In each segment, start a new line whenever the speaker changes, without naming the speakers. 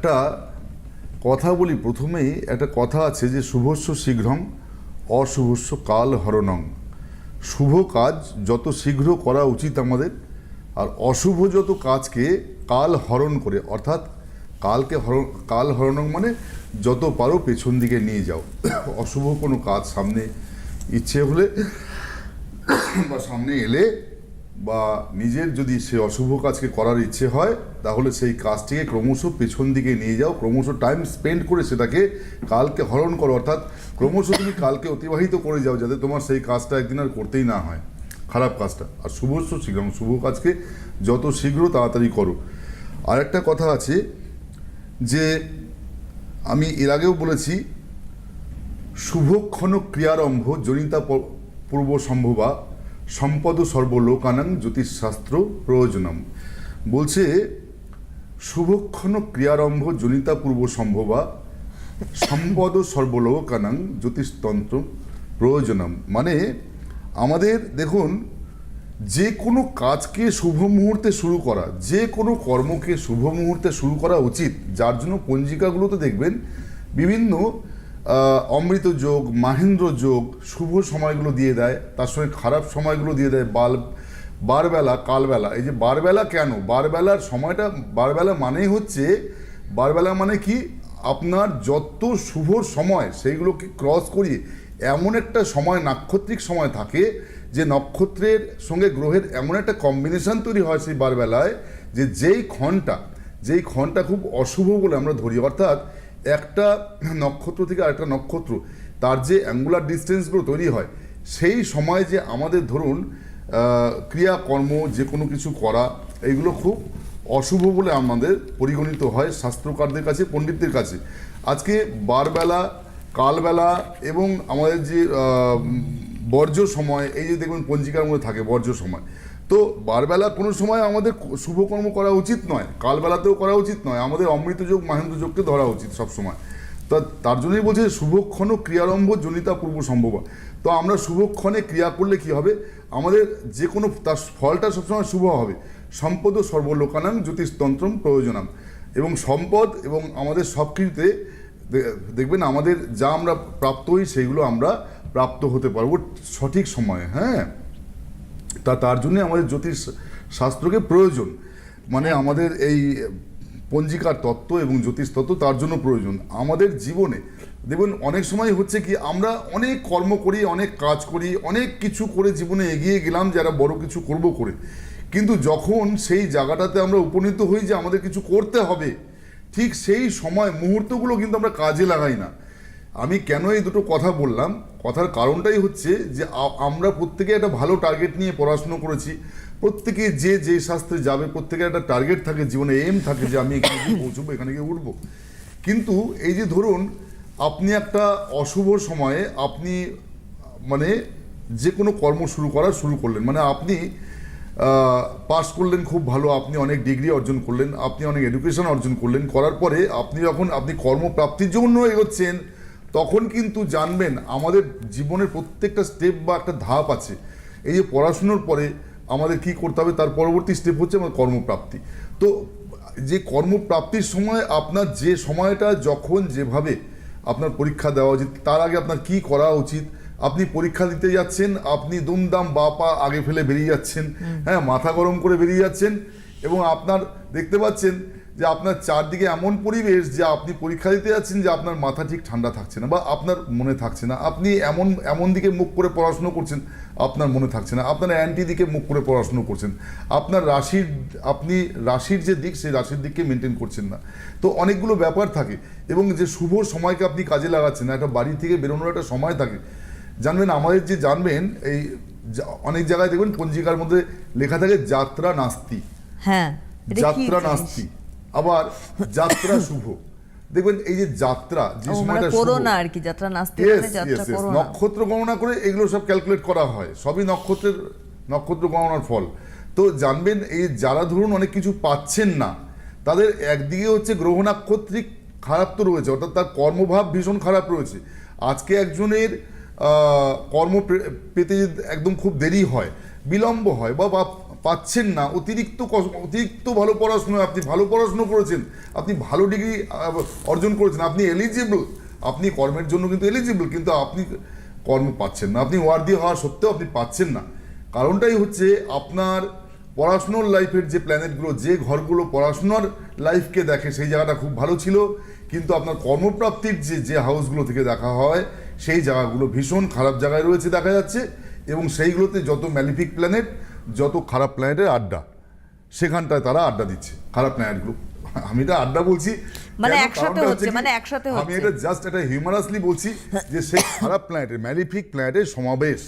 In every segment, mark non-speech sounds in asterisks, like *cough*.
একটা কথা বলি প্রথমেই, একটা কথা আছে যে শুভস্য শীঘ্রং, অশুভস্য কাল হরণং। শুভ কাজ যত শীঘ্র করা উচিত আমাদের, আর অশুভ যত কাজকে কাল হরণ করে, অর্থাৎ কালকে হরণ, কাল হরণং মানে যত পারো পেছন দিকে নিয়ে যাও। অশুভ কোনো কাজ সামনে ইচ্ছে হলে বা সামনে এলে বা নিজের যদি সে অশুভ কাজকে করার ইচ্ছে হয়, তাহলে সেই কাজটিকে ক্রমশ পেছন দিকে নিয়ে যাও, ক্রমশ টাইম স্পেন্ড করে সেটাকে কালকে হরণ করো। অর্থাৎ ক্রমশ তুমি কালকে অতিবাহিত করে যাও, যাতে তোমার সেই কাজটা একদিন আর করতেই না হয়। খারাপ কাজটা। আর শুভস্য শীঘ্র, শুভ কাজকে যত শীঘ্র তাড়াতাড়ি করো। আর একটা কথা আছে যে, আমি এর আগেও বলেছি, শুভক্ষণ ক্রিয়ারম্ভ জনিতা পূর্ব সম্ভবা সম্পদ সর্বলোকানাং জ্যোতিষশাস্ত্র প্রয়োজনম। বলছে, শুভক্ষণ ক্রিয়ারম্ভ জনিতা পূর্ব সম্ভবা, সম্পদ সর্বলোকানাং জ্যোতিষতন্ত্র প্রয়োজনম। মানে আমাদের দেখুন, যে কোনো কাজকে শুভ মুহূর্তে শুরু করা, যে কোনো কর্মকে শুভ মুহূর্তে শুরু করা উচিত। যার জন্য পঞ্জিকাগুলোতে দেখবেন, বিভিন্ন অমৃত যোগ, মাহেন্দ্র যোগ, শুভ সময়গুলো দিয়ে দেয়, তার সঙ্গে খারাপ সময়গুলো দিয়ে দেয়, বাল, বারবেলা, কালবেলা। এই যে বারবেলা কেন? বারবেলার সময়টা, বারবেলা মানেই হচ্ছে, বারবেলা মানে কি? আপনার যত শুভ সময় সেইগুলোকে ক্রস করিয়ে, এমন একটা সময়, নাক্ষত্রিক সময় থাকে, যে নক্ষত্রের সঙ্গে গ্রহের এমন একটা কম্বিনেশন তৈরি হয় সেই বারবেলায়, যে যেই ক্ষণটা যেই ক্ষণটা খুব অশুভ বলে আমরা ধরি। অর্থাৎ একটা নক্ষত্র থেকে আরেকটা নক্ষত্র তার যে অ্যাঙ্গুলার ডিস্টেন্সগুলো তৈরি হয় সেই সময় যে আমাদের ধরুন আহ, ক্রিয়াকর্ম যে কোনো কিছু করা এইগুলো খুব অশুভ বলে আমাদের পরিগণিত হয় শাস্ত্রকারদের কাছে পণ্ডিতদের কাছে। আজকে বারবেলা কালবেলা এবং আমাদের যে বর্জ্য সময় এই যে দেখবেন পঞ্জিকার মধ্যে থাকে বর্জ্য সময় তো বারবেলা কোনো সময় আমাদের শুভকর্ম করা উচিত নয়, কালবেলাতেও করা উচিত নয়, আমাদের অমৃত যোগ, মাহেন্দ্র যোগকে ধরা উচিত সবসময়। তা, তার জন্যই বলছে শুভক্ষণ ক্রিয়ারম্ভ জনিতা পূর্ব সম্ভব। তো আমরা শুভক্ষণে ক্রিয়া করলে কি হবে? আমাদের যে কোনো তার ফলটা সবসময় শুভ হবে। সম্পদ ও সর্বলোকানাং জ্যোতিষতন্ত্রম প্রয়োজনাম। এবং সম্পদ এবং আমাদের সব কিছুতে দেখবেন আমাদের যা আমরা প্রাপ্ত হই, সেইগুলো আমরা প্রাপ্ত হতে পারব সঠিক সময়ে হ্যাঁ? তা তার জন্য আমাদের জ্যোতিষ শাস্ত্রকে প্রয়োজন। মানে আমাদের এই পঞ্জিকার তত্ত্ব এবং জ্যোতিষ তত্ত্ব তার জন্য প্রয়োজন। আমাদের জীবনে, দেখুন, অনেক সময় হচ্ছে কি, আমরা অনেক কর্ম করি, অনেক কাজ করি, অনেক কিছু করে জীবনে এগিয়ে গেলাম যারা বড় কিছু করব করে। কিন্তু যখন সেই জায়গাটাতে আমরা উপনীত হই যে আমাদের কিছু করতে হবে, ঠিক সেই সময় মুহূর্তগুলো কিন্তু আমরা কাজে লাগাই না। আমি কেন এই দুটো কথা বললাম? কথার কারণটাই হচ্ছে যে আমরা প্রত্যেকে একটা ভালো টার্গেট নিয়ে পড়াশুনো করেছি। প্রত্যেকে যে যে শাস্ত্রে যাবে, প্রত্যেকের একটা টার্গেট থাকে, জীবনে এম থাকে যে আমি এখানে গিয়ে পৌঁছবো, এখানে গিয়ে উঠবো। কিন্তু এই যে ধরুন, আপনি একটা অশুভ সময়ে আপনি মানে যে কোনো কর্ম শুরু করা শুরু করলেন। মানে আপনি পাস করলেন খুব ভালো, আপনি অনেক ডিগ্রি অর্জন করলেন, আপনি অনেক এডুকেশন অর্জন করলেন, করার পরে আপনি যখন, আপনি কর্মপ্রাপ্তির জন্য এগোচ্ছেন তখন কিন্তু জানবেন আমাদের জীবনের প্রত্যেকটা স্টেপ বা একটা ধাপ আছে। এই যে পড়াশুনোর পরে আমাদের কি করতে হবে তার পরবর্তী স্টেপ হচ্ছে আমার কর্মপ্রাপ্তি। তো যে কর্মপ্রাপ্তির সময় আপনার যে সময়টা যখন যেভাবে আপনার পরীক্ষা দেওয়া উচিত তার আগে আপনার কি করা উচিত? আপনি পরীক্ষা দিতে যাচ্ছেন আপনি দুমদাম বা পা আগে ফেলে বেরিয়ে যাচ্ছেন। হ্যাঁ মাথা গরম করে বেরিয়ে যাচ্ছেন। এবং আপনার দেখতে পাচ্ছেন যে আপনার চারদিকে এমন পরিবেশ যে আপনি পরীক্ষা দিতে যাচ্ছেন যে আপনার মাথা ঠিক ঠান্ডা থাকছে না বা আপনার মনে থাকছে না। আপনি এমন এমন দিকে মুখ করে পড়াশুনো করছেন, আপনার মনে থাকছে না। আপনার অ্যান্টি দিকে মুখ করে পড়াশুনো করছেন। আপনার রাশির, আপনি রাশির যে দিক, সেই রাশির দিককে মেনটেন করছেন না। তো অনেকগুলো ব্যাপার থাকে এবং যে শুভ সময়কে আপনি কাজে লাগাচ্ছেন, একটা বাড়ি থেকে বেরোনোর একটা সময় থাকে। জানবেন, আমাদের যে জানবেন, এই অনেক জায়গায় দেখবেন, পঞ্জিকার মধ্যে লেখা থাকে, যাত্রা নাস্তি।
হ্যাঁ
যাত্রা নাস্তি। আবার যাত্রা *laughs* শুভ। দেখবেন এই যে যাত্রা যে
মানে
সময়টা শুভ।
করো না আর কি যাত্রা নাস্তি মানে যাত্রা
নক্ষত্র গণনা করে এগুলো সব ক্যালকুলেট করা হয়। সবই নক্ষত্রের নক্ষত্র গণনার ফল। তো জানবেন এই যারা ধরুন অনেক কিছু পাচ্ছেন না তাদের একদিকে হচ্ছে গ্রহ নাক্ষত্রিক খারাপ তো রয়েছে অর্থাৎ তার কর্মভাব ভীষণ খারাপ রয়েছে। আজকে একজনের আহ, কর্ম পেতে একদম খুব দেরি হয় বিলম্ব হয় বা পাচ্ছেন না। অতিরিক্ত অতিরিক্ত ভালো পড়াশুনো, আপনি ভালো পড়াশুনো করেছেন, আপনি ভালো ডিগ্রি অর্জন করেছেন, আপনি এলিজিবল আপনি কর্মের জন্য কিন্তু এলিজিবল কিন্তু আপনি কর্ম পাচ্ছেন না। আপনি ওয়ার্দি হওয়া সত্ত্বেও আপনি পাচ্ছেন না। কারণটাই হচ্ছে আপনার পড়াশুনোর লাইফের যে প্ল্যানেটগুলো, যে ঘরগুলো পড়াশোনার লাইফকে দেখে, সেই জায়গাটা খুব ভালো ছিল। কিন্তু আপনার কর্মপ্রাপ্তির যে যে হাউসগুলো থেকে দেখা হয়, সেই জায়গাগুলো ভীষণ খারাপ জায়গায় রয়েছে দেখা যাচ্ছে। এবং সেইগুলোতে যত ম্যালিফিক প্ল্যানেট যত খারাপ প্ল্যানেটের আড্ডা সেখানটায় তারা আড্ডা দিচ্ছে খারাপ প্ল্যানেটগুলো আমি এটা আড্ডা বলছি
মানে একসাথে হচ্ছে, মানে একসাথে
আমি এটা জাস্ট এটা হিউমারাসলি বলছি যে সেই *coughs* খারাপ প্ল্যানেটের ম্যালিফিক প্ল্যানেটের সমাবেশ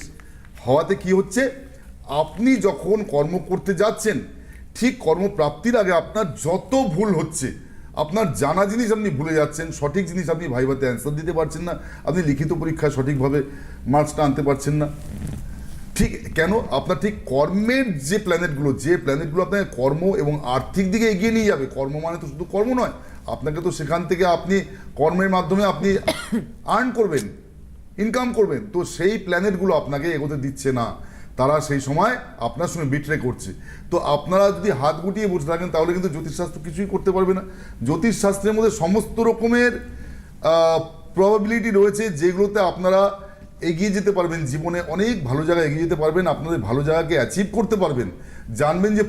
হওয়াতে কি হচ্ছে? আপনি যখন কর্ম করতে যাচ্ছেন ঠিক কর্মপ্রাপ্তির আগে আপনার যত ভুল হচ্ছে আপনার জানা জিনিস আপনি ভুলে যাচ্ছেন সঠিক জিনিস আপনি ভাইভাতে অ্যান্সার দিতে পারছেন না আপনি লিখিত পরীক্ষায় সঠিকভাবে মার্কসটা আনতে পারছেন না। ঠিক কেন? আপনার ঠিক কর্মের যে প্ল্যানেটগুলো যে প্ল্যানেটগুলো আপনাকে কর্ম এবং আর্থিক দিকে এগিয়ে নিয়ে যাবে, কর্ম মানে তো শুধু কর্ম নয়, আপনাকে তো সেখান থেকে আপনি কর্মের মাধ্যমে আপনি আর্ন করবেন ইনকাম করবেন। তো সেই প্ল্যানেটগুলো আপনাকে এগোতে দিচ্ছে না। তারা সেই সময় আপনার সঙ্গে বিট্রে করছে। তো আপনারা যদি হাত গুটিয়ে বসে থাকেন, তাহলে কিন্তু জ্যোতিষশাস্ত্র কিছুই করতে পারবে না। জ্যোতিষশাস্ত্রের মধ্যে সমস্ত রকমের প্রবাবিলিটি রয়েছে যেগুলোতে আপনারা এগিয়ে যেতে পারবেন, জীবনে অনেক ভালো জায়গায় এগিয়ে যেতে পারবেন, আপনাদের ভালো জায়গাকে অ্যাচিভ করতে পারবেন। জানবেন যে